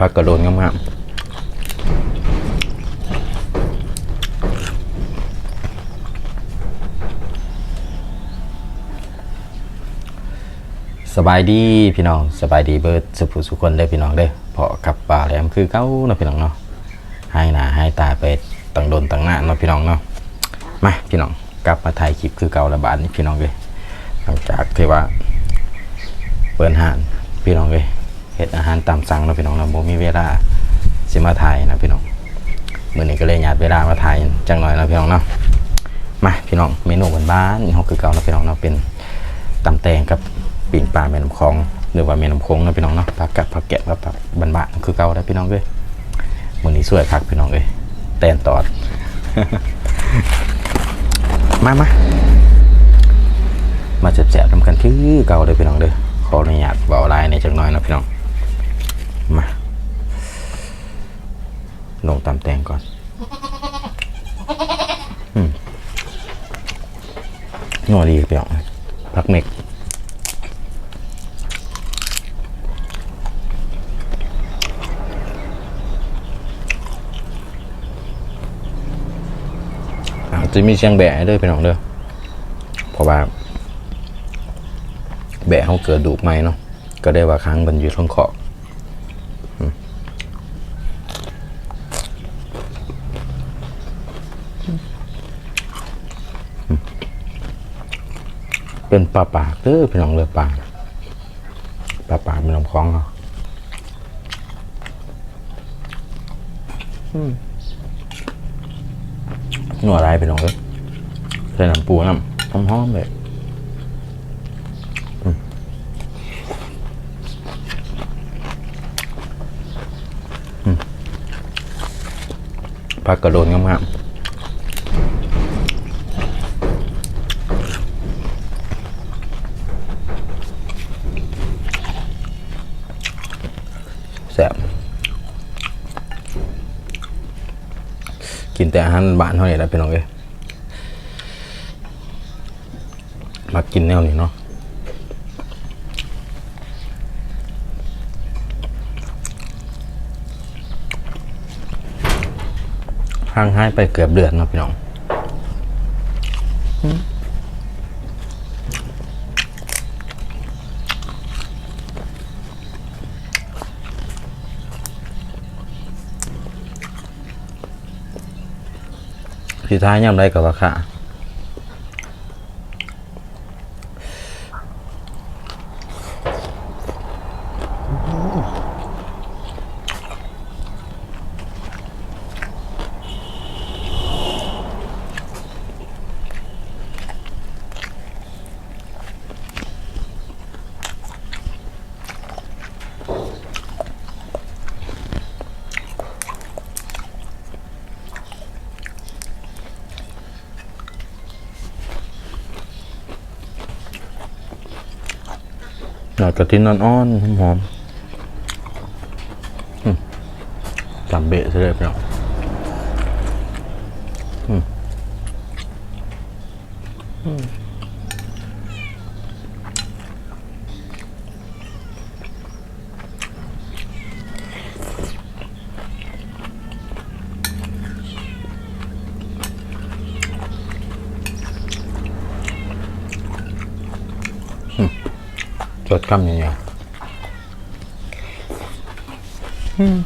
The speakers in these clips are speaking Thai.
ผักกระโดนงามๆสบายดีพี่น้องสบายดีเบิร์ดสุภุสุคนเด้อพี่น้องเด้อเพาะกับป่าแหลมคือเก้าเนาะพี่น้องเนาะให้หนาให้ตาไปตั้งโดนตั้งหน้าเนาะพี่น้องเนาะมาพี่น้องกลับมาถ่ายคลิปคือเก่าละบาทนี่พี่น้องเลยหลังจากที่ว่าเปิดหานพี่น้องเลย เฮ็ดอาหารตามสั่งเนาะพี่น้องเนาะบ่มีเวลาสิมาถ่ายนะพี่น้องมื้อนี้ก็เลยหยาดเวลามาถ่ายจังหน่อยเนาะพี่น้องเนาะมาพี่น้องเมนูบ้านๆเฮาคือเก่าเนาะพี่น้องเนาะเป็นตำแตงกับปิ่งปลาแม่น้ำคลองหรือว่าแม่น้ำโขงเนาะพี่น้องเนาะผักกัดผักแกะกับผักบ้านๆคือเก่าได้พี่น้องเอ้ยมื้อนี้สวยคักพี่น้องเอ้ยแตนตอด มามามาแสบๆทำกันคือเก่าเลยพี่น้องเด้อขออนุญาตเบาลายในจังน้อยนะพี่น้อง มา ลงตามแตงก่อนอืมนัวดีพี่น้องพักเม็กจะมีเชียงแบะด้วยพี่น้องเด้อเพราะว่า แบะเขาเกิดดูกไหมเนาะก็ได้ว่าครั้งมันอยู่ท้องขอบอื เป็นปลาปากเด้อพี่น้องเลยปลาปลาปากเป็นลำคลองเขาอืมหนัวอะไรพี่น้องเลยใส่น้ำปูน้ำหอมๆเลยผักกระโดนงามๆแซ่บ กินแต่อาหารบ้านเท่านี้แหล้วเป็นน้องเอ้ยมากินแนวนี้เนาะห่างหายไปเกือบเดือนเนาะพี่น้อง สุดท้ายย่ำไรกับว่าค่ะหน่อย กระทินอ่อนๆหอมๆอืมจำเบะเลยพี่น้องอืมอืม จดคำยังไงอืม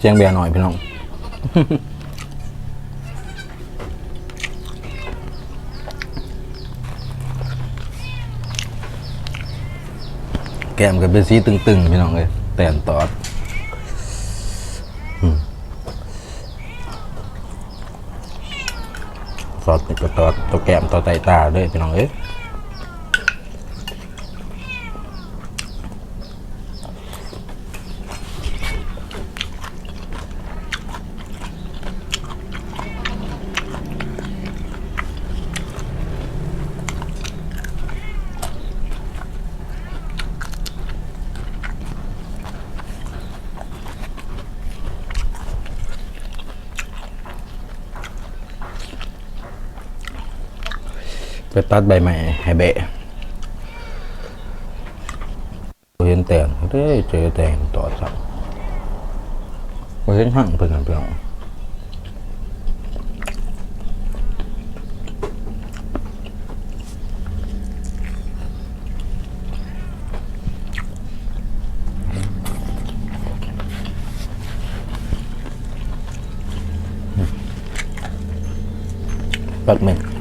เจียงเบียร์หน่อยพี่น้องแก้มก็เป็นสีตึงๆ พี่น้องเลยแต่นตอดซอสก็ตอดตัวแก้มต่อไตตาด้วยพี่น้องเอ้ย ไปตัดใบใหม่ให้เบะบ่เห็นแต่งเด้เจอแต่งต่อสับบ่เห็นหั่งเพิ่นน่ะพี่น้องปักหมึก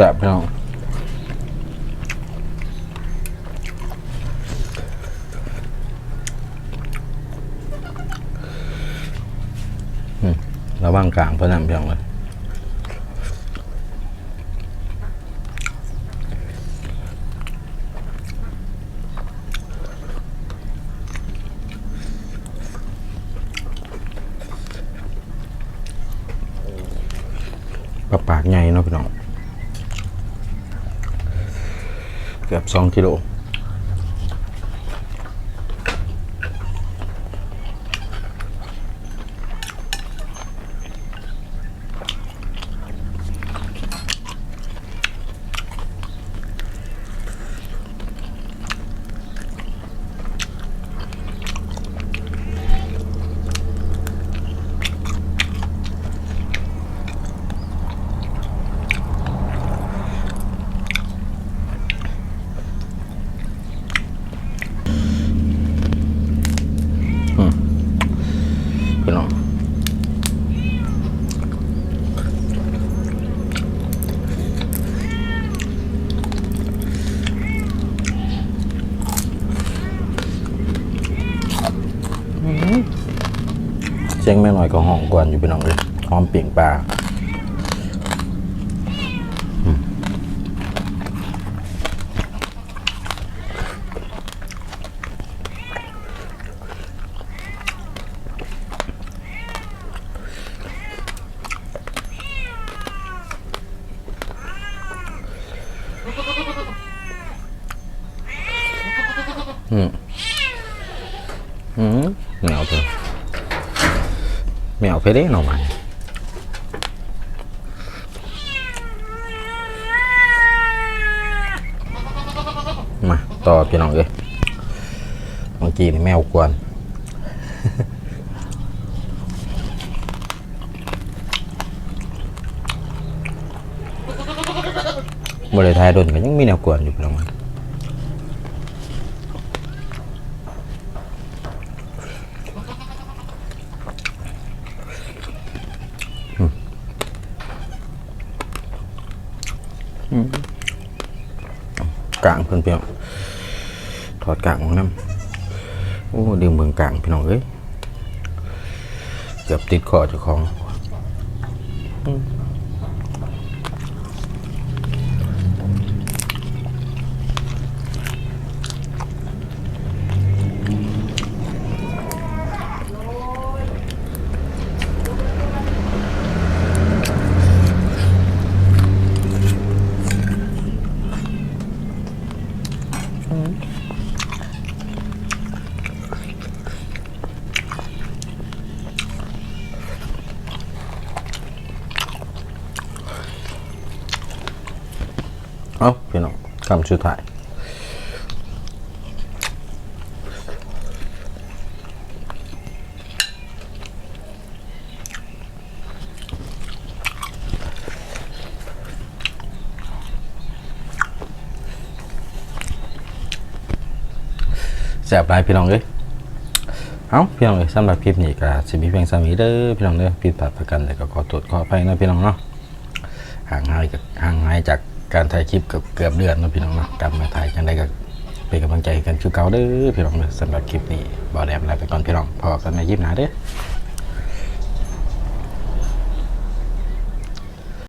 ซ่บพี่น้องระว่างกลางพนั้นพี่น้องเลยปลาปากใหญ่เนาะพี่น้อง เกือบสองกิโลพี่น้อง เสียงแม่หน่อยก็ห้องกวนอยู่พี่น้องเลยหอมเปลี่ยงปลาอืมอืมหนียวเถอะ เหนียวไปได้หน่อไม้มาต่อพี่น้องเอ้ยเมื่อกี้นี่แมวกวนบริทายโดนก็ยังมีแนวกวนอยู่พี่น้องมัน กลาง เพื่อนพี่น้องถอดกางของน้ำโอ้ดึงเมืองกลางพี่น้องเอ้ยเกือบติดคอเจ้าของ คำสุดท้ายแจบไลพี่น้องเอ้ยเอาพี่น้องเอ้ยสำหรับคลิปนี้ก็สิมีเพียงสามีเด้อพี่น้องเด้อผิดพลาดประกันแต่ก็ขอตรวจขอไปนะพี่น้องเนาะห่างหายจากห่างหายจาก การถ่ายคลิปเกือบเกือบเดือนนะพี่น้องนะกลับมาถ่ายจังไดก็เป็นกำลังใจกันคือเก่าเด้อพี่น้องเด้อสำหรับคลิปนี้บอแดมลาไปก่อนพี่น้องพอกันในยิปหนาเด้อ